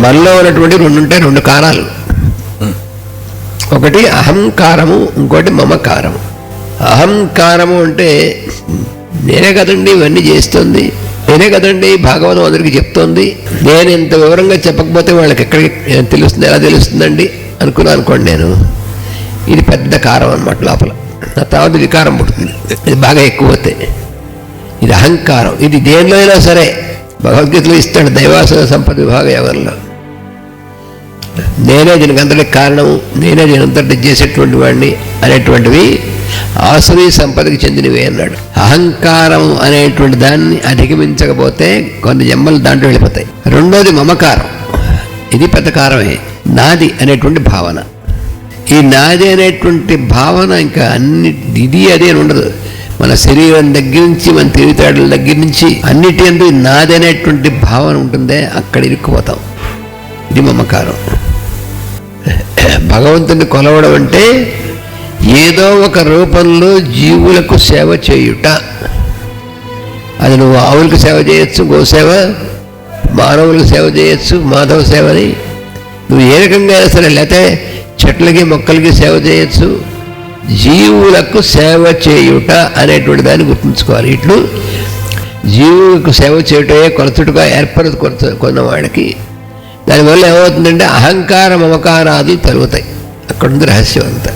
మనలో ఉన్నటువంటి రెండు ఉంటాయి రెండు కారాలు. ఒకటి అహంకారము ఇంకోటి మమకారము. అహంకారము అంటే నేనే కదండి ఇవన్నీ చేస్తుంది నేనే కదండి భాగవతం అందరికీ చెప్తోంది నేను ఇంత వివరంగా చెప్పకపోతే వాళ్ళకి ఎక్కడికి తెలుస్తుంది ఎలా తెలుస్తుందండి అనుకున్నాను అనుకోండి నేను. ఇది పెద్ద కారం అనమాట లోపల. ఆ తర్వాత వికారం పుడుతుంది. ఇది బాగా ఎక్కువ అవుతాయి. ఇది అహంకారం. ఇది దేనిలో అయినా సరే భగవద్గీతలో ఇస్తాడు దైవాసన సంపద విభాగ ఎవరిలో? నేనే దీనికి అంతటికి కారణము నేనే దీని అంతటి చేసేటువంటి వాడిని అనేటువంటివి ఆసురీ సంపదకి చెందినవి అన్నాడు. అహంకారం అనేటువంటి దాన్ని అధిగమించకపోతే కొన్ని జమ్మలు దాంట్లో వెళ్ళిపోతాయి. రెండోది మమకారం. ఇది పెద్ద కారమే. నాది అనేటువంటి భావన. ఈ నాది అనేటువంటి భావన ఇంకా అన్ని ఇది అదే ఉండదు. మన శరీరం దగ్గర నుంచి మన తెలివితేటల దగ్గర నుంచి అన్నిటి ఎందు నాది అనేటువంటి భావన ఉంటుందే అక్కడ ఇరుక్కుపోతాం. ఇది మమకారం. భగవంతుని కొలవడం అంటే ఏదో ఒక రూపంలో జీవులకు సేవ చేయుట. అది నువ్వు ఆవులకు సేవ చేయొచ్చు గోసేవ మానవులకు సేవ చేయొచ్చు మాధవ సేవని. నువ్వు ఏ రకంగా అయినా సరే లేకపోతే చెట్లకి మొక్కలకి సేవ చేయొచ్చు. జీవులకు సేవ చేయుట అనేటువంటి దాన్ని గుర్తుంచుకోవాలి. ఇట్లు జీవులకు సేవ చేయుటే కొలతుడుగా ఏర్పడదు కొలత కొన్నవాడికి దానివల్ల ఏమవుతుందంటే అహంకార మమకారాది తరుగుతాయి అక్కడుంది రహస్యం అంతా.